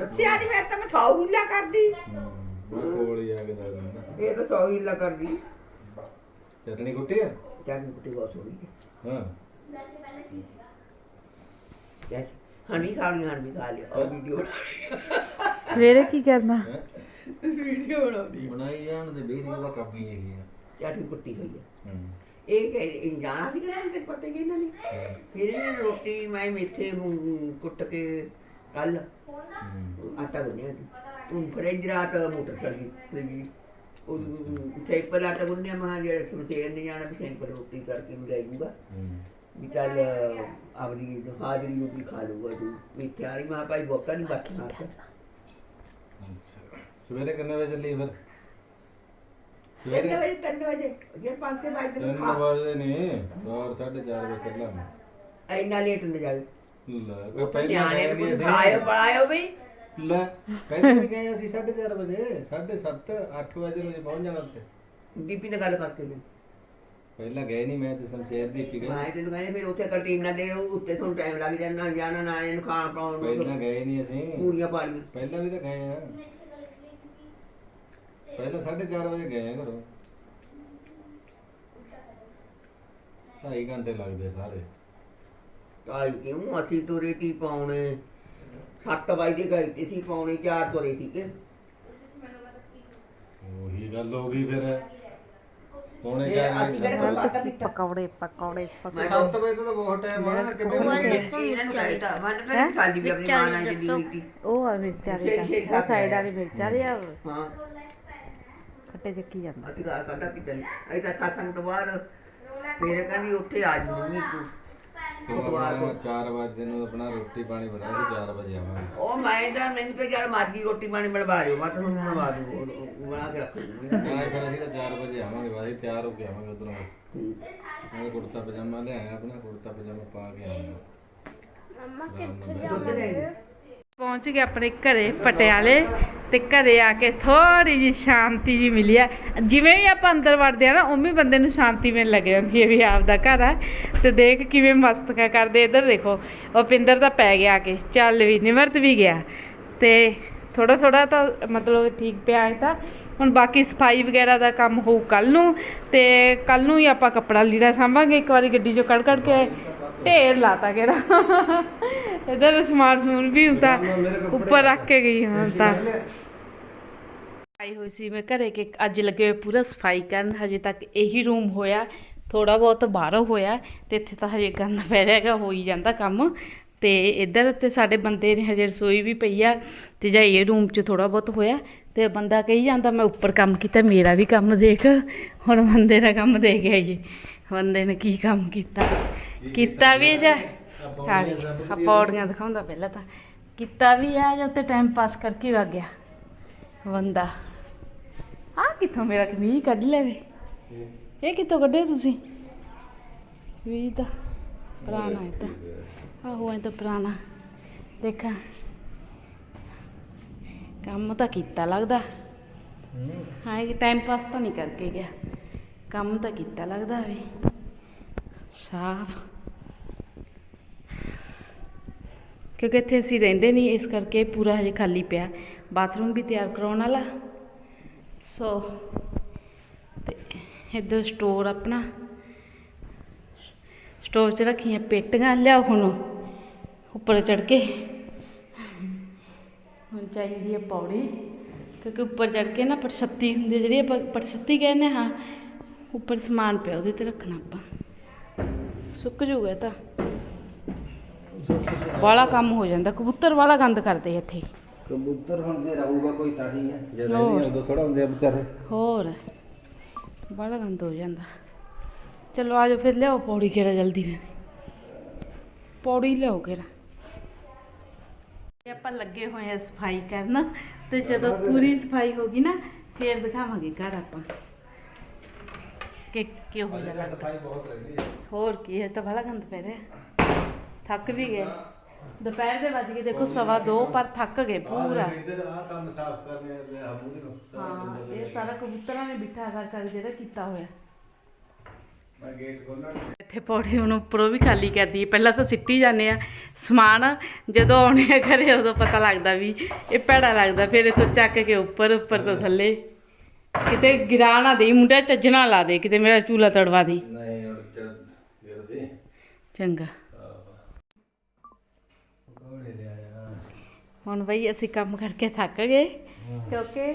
ਦੱਸਿਆ ਨਹੀਂ ਮੈਂ ਤਾਂ ਮੈਂ ਥਾਉ ਹਿੱਲਾ ਕਰਦੀ। ਮੈਂ ਕੋਲ ਹੀ ਆ ਕੇ ਦੱਸ ਦਿੰਦਾ ਇਹ ਤਾਂ ਥਾਉ ਹਿੱਲਾ ਕਰਦੀ। ਚਟਣੀ ਕੁੱਟੀ ਆ? ਚਾਹੀ ਕੁੱਟੀ ਬਹੁਤ ਸੋਹਣੀ ਹੈ ਹਾਂ। ਯਾਰ ਹਣੀ ਖਾਣੀ ਹਣੀ ਖਾ ਲਿਆ ਉਹ ਵੀਡੀਓ ਸਵੇਰੇ ਕੀ ਕਰਨਾ? ਹੈਂ? ਵੀਡੀਓ ਬਣਾਉਂਦੀ। ਬਣਾਈ ਜਾਣ ਦੇ ਬੇਰੀ ਦਾ ਕੰਮ ਹੀ ਇਹੀ ਆ। ਚਾਹੀ ਕੁੱਟੀ ਹੋਈ ਹੈ ਹੂੰ। ਇਹ ਕਹੇ ਇਹ ਜਾਣਾ ਵੀ ਕਿਹਨਾਂ ਤੇ ਪੱਟੇ ਗਏ ਇਹਨਾਂ ਨੇ। ਫਿਰ ਇਹਨਾਂ ਰੋਟੀ ਮੈਂ ਮੇਥੇ ਨੂੰ ਕੁੱਟ ਕੇ ਕੱਲ। ਆਟਾ ਗੁੰਨਿਆ ਸੀ। ਹੁਣ ਫਰਿੱਜ ਰਾਤ ਮੋਟਰ ਚੱਲ ਗਈ ਫਰਿੱਜ ਉਹ ਸੈਂਪਲ ਆਟਾ ਗੁੰਨਿਆ ਮਾ ਜਿਹੜਾ ਸਮਤੇਰ ਨੇ ਜਾਣਾ ਵੀ ਸੈਂਪਲ ਰੋਟੀ ਕਰਕੇ ਨੂੰ ਲੈ ਜੂਗਾ ਵੀ ਚੱਲ ਆਪਣੀ ਹਾਜ਼ਰੀ ਉਹ ਵੀ ਖਾ ਲੂਗਾ ਤੂੰ। ਵੀ ਤਿਆਰੀ ਮਾ ਭਾਈ ਬੋਕਾ ਨਹੀਂ ਬਚਣਾ ਅੱਛਾ। ਸਵੇਰੇ ਕਿੰਨੇ ਵਜੇ ਚੱਲੀ ਫਿਰ? ਤਿੰਨ ਸਵੇਰੇ? ਵਜੇ ਤਿੰਨ ਵਜੇ। ਜੇ ਪੰਜ ਛੇ ਵਜੇ ਤਿੰਨ ਖਾ ਵਜੇ ਨਹੀਂ ਹੋਰ 4:30 ਵਜੇ ਚੱਲਾਂਗੇ। ਇੰਨਾ ਲੇਟ ਨਾ ਜਾਵੇ ਲੈ ਪਹਿਲਾਂ ਨਿਆਣੇ ਗਏ ਨੂੰ ਨਹੀਂ ਖਾਇਓ ਅਸੀਂ। ਪੜਾਇਓ ਵੀ। ਲੈ ਪਹਿਲਾਂ ਵੀ ਗਏ ਅਸੀਂ 4:30 ਵਜੇ 7:30 8 ਵਜੇ ਨੂੰ ਪਹੁੰਚ ਜਾਣਾ ਉੱਥੇ। ਦੀਪੀ ਨਾਲ ਗੱਲ ਕਰਕੇ ਗਏ ਪਹਿਲਾਂ ਗਏ ਨਹੀਂ ਮੈਂ ਤੇ ਸ਼ਮਸ਼ੇਰ ਗਏ। ਮੈਂ ਤੈਨੂੰ ਕਹਿੰਦੇ ਫਿਰ ਉੱਥੇ ਕੰਟੀਨ ਨਾ ਦੇ ਉਹ ਉੱਤੇ ਤੁਹਾਨੂੰ ਟਾਈਮ ਲੱਗ ਜਾਂਦਾ ਜਾਣਾ ਨਾ ਇਹਨੂੰ ਖਾਣ ਪਾਉਣ ਪਹਿਲਾਂ ਗਏ ਨਹੀਂ ਅਸੀਂ। ਪੂਰੀਆਂ ਪਾਲੀਆਂ ਪਹਿਲਾਂ ਵੀ ਤਾਂ ਗਏ ਆ। ਪਹਿਲਾਂ 4:30 ਵਜੇ ਗਏ ਆ ਘਰੋਂ। ਢਾਈ ਘੰਟੇ ਲੱਗਦੇ ਸਾਰੇ। ਕਾਲ ਕਿਉਂ ਅਸੀਂ ਤੁਰੇ ਕੀ ਪਾਉਣੇ 7 ਵਜੇ ਗਏ ਤੇ ਸੀ ਪੌਣੇ 4 ਤੁਰੇ ਸੀਗੇ। ਉਹੀ ਗੱਲ ਹੋ ਗਈ ਫਿਰ। ਪੌਣੇ ਇਹ ਚਾਰ ਅਸੀਂ ਵਜੇ ਕਿਹੜੇ ਪਤਾ? ਕੀਤਾ ਪਕੌੜੇ ਪਕੌੜੇ ਮੈਂ ਪਕੌੜੇ। 7 ਵਜੇ ਤੋਂ ਤਾਂ ਬਹੁਤ ਟਾਈਮ ਆ ਕਿੰਨੇ ਵਜੇ ਇਹਨਾਂ ਨੂੰ ਕਹਿੰਦਾ ਮਨ ਫਿਰ ਸਾਡੀ ਵੀ ਆਪਣੀ ਮਾਂ ਨਾਲ ਜਿਹੜੀ ਸੀ। ਉਹ ਆ ਮਿਰਚਾਂ ਦੇ ਤਾਂ। ਉਹ ਸਾਈਡ ਵਾਲੀ ਮਿਰਚਾਂ ਦੇ ਆ। ਹਾਂ। ਖੱਟੇ ਚੱਕੀ ਜਾਂਦਾ। ਅਸੀਂ ਘਰ ਕੱਢਾ ਕਿਤੇ ਅਸੀਂ ਤਾਂ ਸਾਥਾਂ ਤੋਂ ਬਾਅਦ ਮੇਰੇ ਕਹਿੰਦੀ ਉੱਥੇ ਆ ਜੂਗੀ ਤੂੰ। 4 ਵਜੇ ਨੂੰ ਆਪਣਾ ਰੋਟੀ ਪਾਣੀ ਬਣਾ ਕੇ 4 ਵਜੇ ਆਵਾਂਗੇ। ਉਹ ਮੈਂ ਤਾਂ ਮੈਨੂੰ ਤਾਂ ਯਾਰ ਮਰਜ਼ੀ ਰੋਟੀ ਪਾਣੀ ਬਣਵਾ ਦਿਓ ਮੈਂ ਤੁਹਾਨੂੰ ਬਣਵਾ ਦੂੰ ਉਹ- ਉਹ ਬਣਾ ਕੇ ਰੱਖ ਦੂੰਗੀ। ਹਾਂ ਫਿਰ ਅਸੀਂ ਤਾਂ 4 ਵਜੇ ਆਵਾਂਗੇ ਬਾਈ ਤਿਆਰ ਹੋ ਕੇ ਆਵਾਂਗੇ ਉਧਰੋਂ। ਮੈਂ ਕੁੜਤਾ ਪਜਾਮਾ ਲਿਆਇਆ ਆਪਣਾ ਕੁੜਤਾ ਪਜਾਮਾ ਪਾ ਕੇ ਆਵਾਂਗਾ। ਪਹੁੰਚ ਗਏ ਆਪਣੇ ਘਰੇ ਪਟਿਆਲੇ। ਤੇ ਘਰੇ ਆ ਕੇ ਥੋੜੀ ਜੀ ਸ਼ਾਂਤੀ ਜੀ ਮਿਲੀ ਆ। ਜਿਵੇਂ ਵੀ ਆਪਾਂ ਅੰਦਰ ਵੜਦੇ ਆ ਨਾ, ਉਵੇਂ ਬੰਦੇ ਨੂੰ ਸ਼ਾਂਤੀ ਮਿਲਣ ਲੱਗ ਜਾਂਦੀ ਹੈ ਵੀ ਆਪਦਾ ਘਰ ਆ। ਤੇ ਦੇਖ ਕਿਵੇਂ ਮਸਤਕਾ ਕਰਦੇ ਇੱਧਰ ਦੇਖੋ, ਉਹ ਪਿੰਦਰ ਤਾਂ ਪੈ ਗਿਆ ਕੇ। ਚੱਲ ਵੀ, ਨਿਮਰਤ ਵੀ ਗਿਆ। ਤੇ ਥੋੜਾ ਥੋੜਾ ਤਾਂ ਮਤਲਬ ਠੀਕ ਪਿਆ ਹੈ ਤਾਂ। ਹੁਣ ਬਾਕੀ ਸਫ਼ਾਈ ਵਗੈਰਾ ਦਾ ਕੰਮ ਹੋਊ ਕੱਲ ਨੂੰ। ਤੇ ਕੱਲ ਨੂੰ ਹੀ ਆਪਾਂ ਕੱਪੜਾ ਲੀੜਾ ਸਾਂਭਾਂਗੇ। ਇੱਕ ਵਾਰੀ ਗੱਡੀ 'ਚੋਂ ਕੱਢ ਕੱਢ ਕੇ ਢੇਰ ਲਾਤਾ ਕਿਹੜਾ ਇਧਰ ਸਮਾਨ ਸਮੂਨ ਵੀ ਹੁੰਦਾ ਉੱਪਰ ਰੱਖ ਕੇ ਗਈ ਹਾਂ ਤਾਂ। ਆਈ ਹੋਈ ਸੀ ਮੈਂ ਘਰੇ ਕਿ ਅੱਜ ਲੱਗੇ ਹੋਏ ਪੂਰਾ ਸਫ਼ਾਈ ਕਰਨ ਹਜੇ ਤੱਕ ਇਹੀ ਰੂਮ ਹੋਇਆ ਥੋੜਾ ਬਹੁਤ ਬਾਹਰੋਂ ਹੋਇਆ ਤੇ ਇੱਥੇ ਤਾਂ ਹਜੇ ਗੰਦ ਪੈ ਰਿਹਾ ਹੈਗਾ ਹੋ ਹੀ ਜਾਂਦਾ ਕੰਮ। ਤੇ ਇੱਧਰ ਤੇ ਸਾਡੇ ਬੰਦੇ ਨੇ ਹਜੇ ਰਸੋਈ ਵੀ ਪਈ ਆ ਤੇ ਜਾਂ ਇਹ ਰੂਮ 'ਚ ਥੋੜਾ ਬਹੁਤ ਹੋਇਆ ਤੇ ਬੰਦਾ ਕਹੀ ਜਾਂਦਾ ਮੈਂ ਉੱਪਰ ਕੰਮ ਕੀਤਾ ਮੇਰਾ ਵੀ ਕੰਮ ਦੇਖ ਹੁਣ ਬੰਦੇ ਦਾ ਕੰਮ ਦੇਖ ਆਈਏ। ਬੰਦੇ ਨੇ ਕੀ ਕੰਮ ਕੀਤਾ? ਕੀਤਾ ਵੀ ਜਾਂ ਵੀ ਆ ਪੌੜੀਆਂ ਦਿਖਾਉਂਦਾ ਪਹਿਲਾਂ ਤਾਂ। ਕੀਤਾ ਵੀ ਆ ਜਾਂ ਉੱਤੇ ਟਾਈਮ ਪਾਸ ਕਰਕੇ ਵਗ ਗਿਆ। ਬੰਦਾ ਆ ਕਿੱਥੋਂ ਮੇਰਾ ਕਮੀਜ਼ ਕੱਢ ਲਵੇ ਇਹ? ਕਿੱਥੋਂ ਕੱਢਿਆ ਤੁਸੀਂ? ਵੀ ਤਾਂ ਪੁਰਾਣਾ ਹੈ ਤਾਂ। ਆਹੋ ਇਹ ਤਾਂ ਪੁਰਾਣਾ। ਦੇਖਾਂ। ਕੰਮ ਤਾਂ ਕੀਤਾ ਲੱਗਦਾ। ਹਾਂ। ਇਹ ਟਾਈਮ ਪਾਸ ਤਾਂ ਨਹੀਂ ਕਰਕੇ ਗਿਆ। ਕੰਮ ਤਾਂ ਕੀਤਾ ਲੱਗਦਾ ਵੀ। ਸਾਫ਼। ਕਿਉਂਕਿ ਇੱਥੇ ਅਸੀਂ ਰਹਿੰਦੇ ਨਹੀਂ, ਇਸ ਕਰਕੇ ਪੂਰਾ ਹਜੇ ਖਾਲੀ ਪਿਆ। ਬਾਥਰੂਮ ਵੀ ਤਿਆਰ ਕਰਾਉਣ ਵਾਲਾ। ਸੋ ਤੇ ਇੱਧਰ ਸਟੋਰ ਆਪਣਾ। ਸਟੋਰ 'ਚ ਰੱਖੀਆਂ ਪੇਟੀਆਂ, ਲਿਆਓ ਹੁਣ। ਉੱਪਰ ਚੜ ਕੇ। ਹੁਣ ਚਾਹੀਦੀ ਹੈ ਪੌੜੀ। ਕਿਉਂਕਿ ਉੱਪਰ ਚੜ ਕੇ ਨਾ ਪਰਛੱਤੀ ਹੁੰਦੀ ਹੈ ਜਿਹੜੀ ਆਪਾਂ ਪਰਛੱਤੀ ਕਹਿੰਦੇ ਹਾਂ, ਉੱਪਰ ਸਮਾਨ ਪਿਆ, ਉਹਦੇ ਤੇ ਰੱਖਣਾ ਆਪਾਂ। ਸੁੱਕ ਜੂਗਾ ਤਾਂ। ਵਾਲਾ ਕੰਮ ਹੋ ਜਾਂਦਾ ਕਬੂਤਰ ਵਾਲਾ ਗੰਦ ਕਰਦੇ ਇੱਥੇ। ਕਬੂਤਰ ਹੁਣ ਜੇ ਰਹੂਗਾ ਕੋਈ ਤਾਂ ਹੀ ਹੈ ਜਦ ਹੋਰ। ਨਹੀਂ ਉਦੋਂ ਥੋੜਾ ਹੁੰਦੇ ਆ ਵਿਚਾਰੇ। ਹੋਰ। ਬੜਾ ਗੰਦ ਹੋ ਜਾਂਦਾ। ਚਲੋ ਆਜੋ ਫਿਰ ਲਿਆਓ ਪੌੜੀ ਕਿਹੜਾ ਜਲਦੀ ਨਾਲ ਪੌੜੀ ਲਿਆਓ ਕਿਹੜਾ। ਇਹ ਆਪਾਂ ਲੱਗੇ ਹੋਏ ਆ ਸਫ਼ਾਈ ਕਰਨ ਤੇ ਜਦੋਂ ਪੂਰੀ ਸਫ਼ਾਈ ਹੋ ਗਈ ਨਾ ਫੇਰ ਦਿਖਾਵਾਂਗੇ ਘਰ ਆਪਾਂ। ਕਿ ਕਿਉਂ ਹੋ ਜਾਣਾ ਸਫ਼ਾਈ ਬਹੁਤ ਰਹਿੰਦੀ ਹੈ ਹੋਰ ਕੀ ਹੈ ਤਾਂ ਬੜਾ ਗੰਦ ਪੈ ਰਿਹਾ। ਥੱਕ ਵੀ ਗਏ। ਦੁਪਹਿਰ ਦੇ ਵੱਜ ਗਏ ਦੇਖੋ ਸਵਾ ਦੋ ਪਰ ਥੱਕ ਗਏ ਪੂਰਾ। ਇੱਧਰ ਆ ਕੰਮ ਸਾਫ਼ ਕਰਨੇ ਆ ਹਮੂਦ ਨੂੰ ਹਾਂ ਇਹ ਸਾਰਾ ਕਬੂਤਰਾਂ ਨੇ ਬਿਠਾ ਕਰ ਕਰ ਜਿਹੜਾ ਕੀਤਾ ਹੋਇਆ। ਮੈਂ ਗੇਟ ਖੋਲਣਾ ਇੱਥੇ ਪੌੜੀ ਹੁਣ ਉੱਪਰੋਂ ਵੀ ਖਾਲੀ ਕਰਦੀ ਪਹਿਲਾਂ ਤਾਂ ਸਿੱਟੀ ਜਾਂਦੇ ਆ। ਸਮਾਨ ਜਦੋਂ ਆਉਣੇ ਆ ਘਰੇ ਉਦੋਂ ਪਤਾ ਲੱਗਦਾ ਵੀ ਇਹ ਭੈੜਾ ਲੱਗਦਾ। ਫਿਰ ਇਹ ਤੋਂ ਚੱਕ ਕੇ ਉੱਪਰ ਉੱਪਰ ਤੋਂ ਥੱਲੇ। ਕਿਤੇ ਗਿਰਾ ਨਾ ਦੇ ਮੁੰਡਾ ਚੱਜਣਾ ਲਾ ਦੇ। ਕਿਤੇ ਮੇਰਾ ਚੂਲਾ ਤੜਵਾ ਦੇ ਨਹੀਂ ਗਿਰਦੇ ਚੰਗਾ ਪਕੌੜੇ ਲਿਆਇਆ ਹੁਣ ਬਈ ਅਸੀਂ ਕੰਮ ਕਰਕੇ ਥੱਕ ਗਏ ਕਿਉਂਕਿ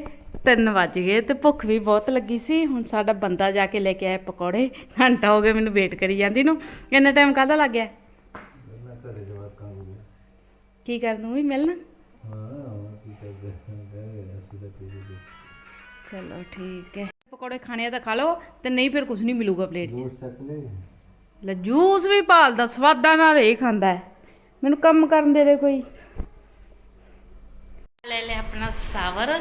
3 ਵੱਜ ਗਏ ਤੇ ਭੁੱਖ ਵੀ ਬਹੁਤ ਲੱਗੀ ਸੀ। ਹੁਣ ਸਾਡਾ ਬੰਦਾ ਜਾ ਕੇ ਲੈ ਕੇ ਆਇਆ ਪਕੌੜੇ ਘੰਟਾ ਹੋ ਗਿਆ ਮੈਨੂੰ ਵੇਟ ਕਰੀ ਜਾਂਦੀ ਨੂੰ। ਇੰਨਾ ਟਾਈਮ ਕਾਹਦਾ ਲੱਗ ਗਿਆ? ਕੀ ਕਰ ਦੂੰ ਵੀ ਮਿਲਣਾ? ਚਲੋ ਠੀਕ ਹੈ। ਪਕੌੜੇ ਖਾਣੇ ਤਾਂ ਖਾ ਲਓ ਤੇ ਨਹੀਂ ਫਿਰ ਕੁਝ ਨਹੀਂ ਮਿਲੂਗਾ ਪਲੇਟ 'ਚ। ਲੈ ਜੂਸ ਵੀ ਭਾਲਦਾ ਸਵਾਦਾਂ ਨਾਲ ਇਹ ਖਾਂਦਾ ਮੈਨੂੰ ਕੰਮ ਕਰਨ ਦੇ ਦੇ ਕੋਈ। ਲੈ ਲੈ ਆਪਣਾ ਸਾਵਰ।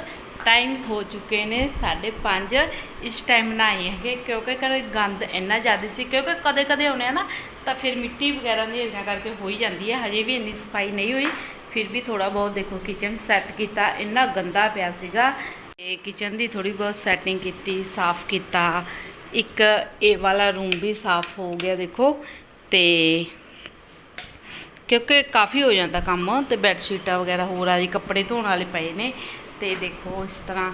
ਟਾਈਮ ਹੋ ਚੁੱਕੇ ਨੇ 5:30 ਇਸ ਟਾਈਮ ਨਾ ਆਏ ਹੈਗੇ, ਕਿਉਂਕਿ ਘਰੇ ਗੰਦ ਇੰਨਾ ਜ਼ਿਆਦਾ ਸੀ, ਕਿਉਂਕਿ ਕਦੇ ਕਦੇ ਆਉਣੇ ਆ ਨਾ, ਤਾਂ ਫਿਰ ਮਿੱਟੀ ਵਗੈਰਾ ਦੀ ਏਰੀਆ ਕਰਕੇ ਹੋ ਹੀ ਜਾਂਦੀ ਹੈ ਹਜੇ ਵੀ ਇੰਨੀ ਸਫ਼ਾਈ ਨਹੀਂ ਹੋਈ, ਫਿਰ ਵੀ ਥੋੜਾ ਬਹੁਤ ਦੇਖੋ ਕਿਚਨ ਸੈੱਟ ਕੀਤਾ, ਇੰਨਾ ਗੰਦਾ ਪਿਆ ਸੀਗਾ। ਤੇ ਕਿਚਨ ਦੀ ਥੋੜੀ ਬਹੁਤ ਸੈਟਿੰਗ ਕੀਤੀ, ਸਾਫ਼ ਕੀਤਾ। ਇੱਕ ਇਹ ਵਾਲਾ ਰੂਮ ਵੀ ਸਾਫ਼ ਹੋ ਗਿਆ, ਦੇਖੋ। ਤੇ ਕਿਉਂਕਿ ਕਾਫੀ ਹੋ ਜਾਂਦਾ ਕੰਮ ਅਤੇ ਬੈੱਡ ਸ਼ੀਟਾਂ ਵਗੈਰਾ ਹੋਰ ਆ ਜੀ, ਕੱਪੜੇ ਧੋਣ ਵਾਲੇ ਪਏ ਨੇ ਅਤੇ ਦੇਖੋ ਇਸ ਤਰ੍ਹਾਂ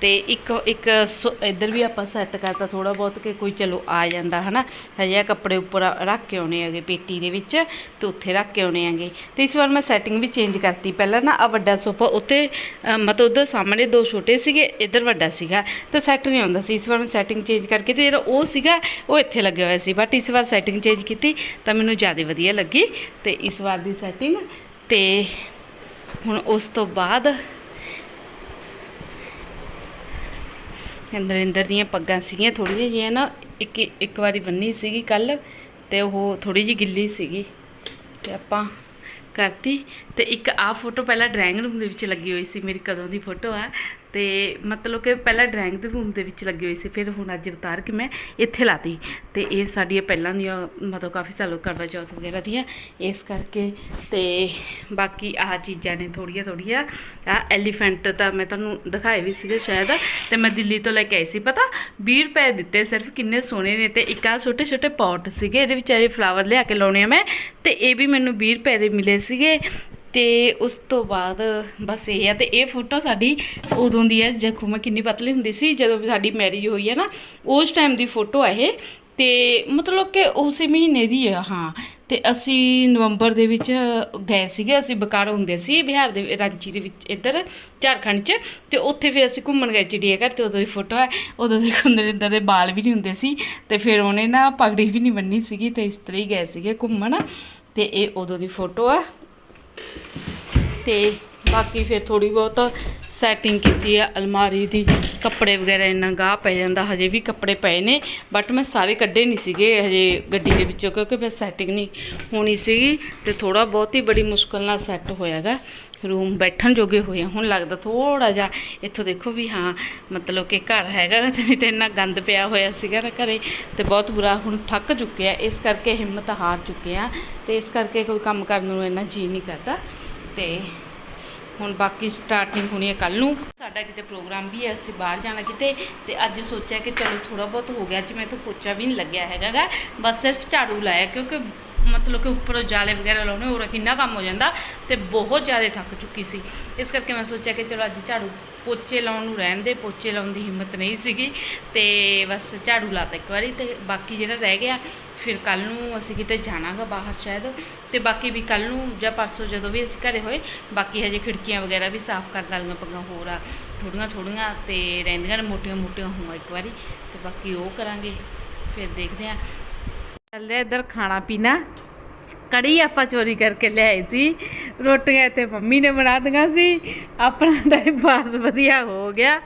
ਤੇ ਇੱਕ ਇੱਕ ਸੋ- ਇੱਧਰ ਵੀ ਆਪਾਂ ਸੈੱਟ ਕਰਤਾ ਥੋੜਾ ਬਹੁਤ ਕਿ ਕੋਈ ਚਲੋ ਆ ਜਾਂਦਾ, ਹਨਾ? ਹਜੇ ਆਹ ਕੱਪੜੇ ਉੱਪਰ ਰੱਖ ਕੇ ਆਉਣੇ ਹੈਗੇ ਪੇਟੀ ਦੇ ਵਿੱਚ ਤੇ ਉੱਥੇ ਰੱਖ ਕੇ ਆਉਣੇ ਹੈਗੇ। ਤੇ ਇਸ ਵਾਰ ਮੈਂ ਸੈਟਿੰਗ ਵੀ ਚੇਂਜ ਕਰਤੀ। ਪਹਿਲਾਂ ਨਾ ਆ ਵੱਡਾ ਸੋਫਾ ਉੱਤੇ ਮਤਲਬ ਉਧਰ ਸਾਹਮਣੇ ਦੋ ਛੋਟੇ ਸੀਗੇ, ਇੱਧਰ ਵੱਡਾ ਸੀਗਾ। ਤਾਂ ਸੈੱਟ ਨਹੀਂ ਆਉਂਦਾ ਸੀ। ਇਸ ਵਾਰ ਮੈਂ ਸੈਟਿੰਗ ਚੇਂਜ ਕਰਕੇ ਤੇ ਜਿਹੜਾ ਉਹ ਸੀਗਾ, ਉਹ ਇੱਥੇ ਲੱਗਿਆ ਹੋਇਆ ਸੀ। ਬਟ ਇਸ ਵਾਰ ਸੈਟਿੰਗ ਚੇਂਜ ਕੀਤੀ ਤਾਂ ਮੈਨੂੰ ਜ਼ਿਆਦਾ ਵਧੀਆ ਲੱਗੀ ਤੇ ਇਸ ਵਾਰ ਦੀ ਸੈਟਿੰਗ ਤੇ ਹੁਣ ਉਸ ਤੋਂ ਬਾਅਦ ਨਰਿੰਦਰ ਦੀਆਂ ਪੱਗਾਂ ਸੀਗੀਆਂ, ਥੋੜ੍ਹੀਆਂ ਜਿਹੀਆਂ ਨਾ, ਇੱਕ ਇੱਕ ਵਾਰੀ ਬੰਨੀ ਸੀਗੀ ਕੱਲ ਤੇ ਉਹ ਥੋੜੀ ਜਿਹੀ ਗਿੱਲੀ ਸੀਗੀ ਤੇ ਆਪਾਂ ਕਰਤੀ ਤੇ ਇੱਕ ਆਹ ਫੋਟੋ ਪਹਿਲਾਂ ਡਰਾਇੰਗ ਰੂਮ ਦੇ ਵਿੱਚ ਲੱਗੀ ਹੋਈ ਸੀ, ਮੇਰੀ ਕਦੋਂ ਦੀ ਫੋਟੋ ਆ ਤੇ ਮਤਲਬ ਕਿ ਪਹਿਲਾਂ ਡਰਾਇੰਗ ਦੇ ਰੂਮ ਦੇ ਵਿੱਚ ਲੱਗੀ ਹੋਈ ਸੀ, ਫਿਰ ਹੁਣ ਅੱਜ ਉਤਾਰ ਕੇ ਮੈਂ ਇੱਥੇ ਲਾਤੀ। ਤੇ ਇਹ ਸਾਡੀਆਂ ਪਹਿਲਾਂ ਦੀਆਂ ਮਤਲਬ ਕਾਫੀ ਸਾਲੋਂ ਕਰਵਾ ਚੌਥ ਵਗੈਰਾ ਦੀਆਂ, ਇਸ ਕਰਕੇ ਤੇ ਬਾਕੀ ਆਹ ਚੀਜ਼ਾਂ ਨੇ ਥੋੜੀਆਂ ਥੋੜੀਆਂ ਆ ਐਲੀਫੈਂਟ ਤਾਂ ਮੈਂ ਤੁਹਾਨੂੰ ਦਿਖਾਏ ਵੀ ਸੀਗੇ ਸ਼ਾਇਦ, ਤੇ ਮੈਂ ਦਿੱਲੀ ਤੋਂ ਲੈ ਕੇ ਆਈ ਸੀ, ਪਤਾ? 20 ਰੁਪਏ ਦਿੱਤੇ ਸਿਰਫ, ਕਿੰਨੇ ਸੋਹਣੇ ਨੇ ਤੇ ਇੱਕ ਆ ਛੋਟੇ ਛੋਟੇ ਪੌਟ ਸੀਗੇ, ਇਹਦੇ ਵਿੱਚ ਇਹ ਫਲਾਵਰ ਲਿਆ ਕੇ ਲਾਉਣੇ ਆ ਮੈਂ, ਤੇ ਇਹ ਵੀ ਮੈਨੂੰ 20 ਰੁਪਏ ਦੇ ਮਿਲੇ ਸੀਗੇ। ਤੇ ਉਸ ਤੋਂ ਬਾਅਦ ਬਸ ਇਹ ਆ ਤੇ ਇਹ ਫੋਟੋ ਸਾਡੀ ਉਦੋਂ ਦੀ ਹੈ ਜਖੂ ਮੈਂ ਕਿੰਨੀ ਪਤਲੀ ਹੁੰਦੀ ਸੀ, ਜਦੋਂ ਸਾਡੀ ਮੈਰਿਜ ਹੋਈ ਹੈ ਨਾ, ਉਸ ਟਾਈਮ ਦੀ ਫੋਟੋ ਹੈ ਇਹ ਤੇ ਮਤਲਬ ਕਿ ਉਸੇ ਮਹੀਨੇ ਦੀ ਆ, ਹਾਂ। ਤੇ ਅਸੀਂ ਨਵੰਬਰ ਦੇ ਵਿੱਚ ਗਏ ਸੀਗੇ, ਅਸੀਂ ਬਕਾਰ ਹੁੰਦੇ ਸੀ, ਬਿਹਾਰ ਦੇ ਰਾਂਚੀ ਦੇ ਵਿੱਚ ਇੱਧਰ, ਝਾਰਖੰਡ 'ਚ। ਤੇ ਉੱਥੇ ਫਿਰ ਅਸੀਂ ਘੁੰਮਣ ਗਏ ਚਿੜੀਆ ਘਰ ਤੇ ਉਦੋਂ ਦੀ ਫੋਟੋ ਹੈ ਉਦੋਂ ਦੇ ਨਰਿੰਦਰ ਦੇ ਬਾਲ ਵੀ ਨਹੀਂ ਹੁੰਦੇ ਸੀ। ਤੇ ਫਿਰ ਉਹਨੇ ਨਾ ਪਗੜੀ ਵੀ ਨਹੀਂ ਬੰਨੀ ਸੀਗੀ ਤੇ ਇਸ ਤਰ੍ਹਾਂ ਹੀ ਗਏ ਸੀਗੇ ਘੁੰਮਣ। ਤੇ ਇਹ ਉਦੋਂ ਦੀ ਫੋਟੋ ਆ ਤੇ ਬਾਕੀ ਫਿਰ ਥੋੜੀ ਬਹੁਤ ਸੈਟਿੰਗ ਕੀਤੀ ਆ, ਅਲਮਾਰੀ ਦੀ, ਕੱਪੜੇ ਵਗੈਰਾ ਇੰਨਾ ਗਾਹ ਪੈ ਜਾਂਦਾ, ਹਜੇ ਵੀ ਕੱਪੜੇ ਪਏ ਨੇ ਬਟ ਮੈਂ ਸਾਰੇ ਕੱਢੇ ਨਹੀਂ ਸੀਗੇ ਹਜੇ ਗੱਡੀ ਦੇ ਵਿੱਚੋਂ, ਕਿਉਂਕਿ ਫਿਰ ਸੈਟਿੰਗ ਨਹੀਂ ਹੋਣੀ ਸੀਗੀ ਤੇ ਥੋੜਾ ਬਹੁਤ ਹੀ ਬੜੀ ਮੁਸ਼ਕਲ ਨਾਲ ਸੈੱਟ ਹੋਇਆਗਾ। ਰੂਮ ਬੈਠਣ ਜੋਗੇ ਹੋਏ ਆ, ਹੁਣ ਲੱਗਦਾ ਥੋੜਾ ਜਿਹਾ, ਇੱਥੋਂ ਦੇਖੋ ਵੀ ਹਾਂ, ਮਤਲਬ ਕਿ ਘਰ ਹੈਗਾ ਗਾ ਤੇ ਤੇ ਇੰਨਾ ਗੰਦ ਪਿਆ ਹੋਇਆ ਸੀਗਾ ਨਾ ਘਰੇ, ਤੇ ਬਹੁਤ ਬੁਰਾ ਹੁਣ ਥੱਕ ਚੁੱਕਿਆ ਇਸ ਕਰਕੇ ਹਿੰਮਤ ਹਾਰ ਚੁੱਕੇ ਆ, ਤੇ ਇਸ ਕਰਕੇ ਕੋਈ ਕੰਮ ਕਰਨ ਨੂੰ ਇੰਨਾ ਜੀ ਨਹੀਂ ਕਰਦਾ, ਤੇ ਹੁਣ ਬਾਕੀ ਸਟਾਰਟਿੰਗ ਹੋਣੀ ਹੈ ਕੱਲ ਨੂੰ। ਸਾਡਾ ਕਿਤੇ ਪ੍ਰੋਗਰਾਮ ਵੀ ਹੈ, ਅਸੀਂ ਬਾਹਰ ਜਾਣਾ ਕਿਤੇ, ਤੇ ਅੱਜ ਸੋਚਿਆ ਕਿ ਚਲੋ ਥੋੜਾ ਬਹੁਤ ਹੋ ਗਿਆ, ਅੱਜ ਮੈਂ ਤਾਂ ਪੋਚਾ ਵੀ ਨਹੀਂ ਲੱਗਿਆ ਹੈਗਾ ਗਾ ਬਸ ਸਿਰਫ ਝਾੜੂ ਲਾਇਆ, ਕਿਉਂਕਿ ਮਤਲਬ ਕਿ ਉੱਪਰੋਂ ਜਾਲੇ ਵਗੈਰਾ ਲਾਉਣੇ, ਹੋਰ ਕਿੰਨਾ ਕੰਮ ਹੋ ਜਾਂਦਾ ਤੇ ਬਹੁਤ ਜ਼ਿਆਦਾ ਥੱਕ ਚੁੱਕੀ ਸੀ। ਇਸ ਕਰਕੇ ਮੈਂ ਸੋਚਿਆ ਕਿ ਚਲੋ ਅੱਜ ਝਾੜੂ ਪੋਚੇ ਲਾਉਣ ਨੂੰ ਰਹਿਣ ਦੇ, ਪੋਚੇ ਲਾਉਣ ਦੀ ਹਿੰਮਤ ਨਹੀਂ ਸੀਗੀ ਤੇ ਬਸ ਝਾੜੂ ਲਾਤਾ ਇੱਕ ਵਾਰੀ ਤੇ ਬਾਕੀ ਜਿਹੜਾ ਰਹਿ ਗਿਆ ਫਿਰ ਕੱਲ ਨੂੰ ਅਸੀਂ ਕਿਤੇ ਜਾਣਾਗਾ ਬਾਹਰ ਸ਼ਾਇਦ ਤੇ ਬਾਕੀ ਵੀ ਕੱਲ ਨੂੰ ਜਾਂ ਪਰਸੋਂ ਜਦੋਂ ਵੀ ਅਸੀਂ ਘਰੇ ਹੋਏ, ਬਾਕੀ ਹਜੇ ਖਿੜਕੀਆਂ ਵਗੈਰਾ ਵੀ ਸਾਫ਼ ਕਰਨ ਵਾਲੀਆਂ ਪੱਗਾਂ ਹੋਰ ਆ ਥੋੜੀਆਂ ਥੋੜੀਆਂ ਤੇ ਰਹਿੰਦੀਆਂ ਨੇ, ਮੋਟੀਆਂ ਮੋਟੀਆਂ ਹੋਵਾਂ ਇੱਕ ਵਾਰੀ ਤੇ ਬਾਕੀ ਉਹ ਕਰਾਂਗੇ, ਫਿਰ ਦੇਖਦੇ ਆ ਚੱਲੇ ਇੱਧਰ ਖਾਣਾ ਪੀਣਾ। ਕੜੀ ਆਪਾਂ ਚੋਰੀ ਕਰਕੇ ਲਿਆਏ ਸੀ। ਰੋਟੀਆਂ ਇੱਥੇ ਮੰਮੀ ਨੇ ਬਣਾ ਦਿੱਤੀਆਂ ਸੀ। ਆਪਣਾ ਟਾਈਮ ਪਾਸ ਵਧੀਆ ਹੋ ਗਿਆ।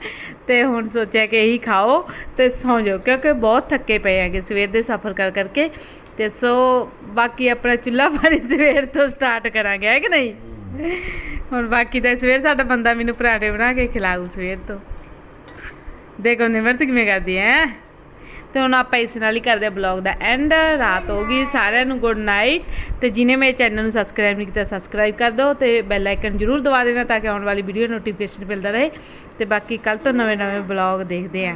ਤੇ ਹੁਣ ਸੋਚਿਆ ਕਿ ਇਹੀ ਖਾਓ ਤੇ ਸੌਂ ਜਾਓ, ਕਿਉਂਕਿ ਬਹੁਤ ਥੱਕੇ ਪਏ ਹੈਗੇ ਸਵੇਰ ਦੇ ਸਫ਼ਰ ਕਰ ਕਰਕੇ। ਤੇ ਸੋ ਬਾਕੀ ਆਪਣਾ ਚੁੱਲ੍ਹਾ ਪਾਣੀ ਸਵੇਰ ਤੋਂ ਸਟਾਰਟ ਕਰਾਂਗੇ, ਹੈ ਕਿ ਨਹੀਂ? ਹੁਣ ਬਾਕੀ ਤਾਂ ਸਵੇਰ ਸਾਡਾ ਬੰਦਾ ਮੈਨੂੰ ਪਰਾਂਠੇ ਬਣਾ ਕੇ ਖਿਲਾਊ ਸਵੇਰ ਤੋਂ। ਦੇਖੋ ਨਿਮਰਤ ਕਿਵੇਂ ਕਰਦੀ ਹੈ। ਤੇ ਹੁਣ ਆਪਾਂ ਇਸ ਨਾਲ ਹੀ ਕਰਦੇ ਆ ਬਲੌਗ ਦਾ ਐਂਡ ਰਾਤ ਹੋ ਗਈ ਸਾਰਿਆਂ ਨੂੰ ਗੁੱਡ ਨਾਈਟ ਤੇ ਜਿਨੇ ਮੇਰੇ ਚੈਨਲ ਨੂੰ ਸਬਸਕ੍ਰਾਈਬ ਨਹੀਂ ਕੀਤਾ ਸਬਸਕ੍ਰਾਈਬ ਕਰ ਦਿਓ ਤੇ ਬੈਲ ਆਈਕਨ ਜ਼ਰੂਰ ਦਬਾ ਦੇਣਾ ਤਾਂ ਕਿ ਆਉਣ ਵਾਲੀ ਵੀਡੀਓ ਨੋਟੀਫਿਕੇਸ਼ਨ ਮਿਲਦਾ ਰਹੇ। ਤੇ ਬਾਕੀ ਕੱਲ ਤੋਂ ਨਵੇਂ ਨਵੇਂ ਬਲੌਗ ਦੇਖਦੇ ਆ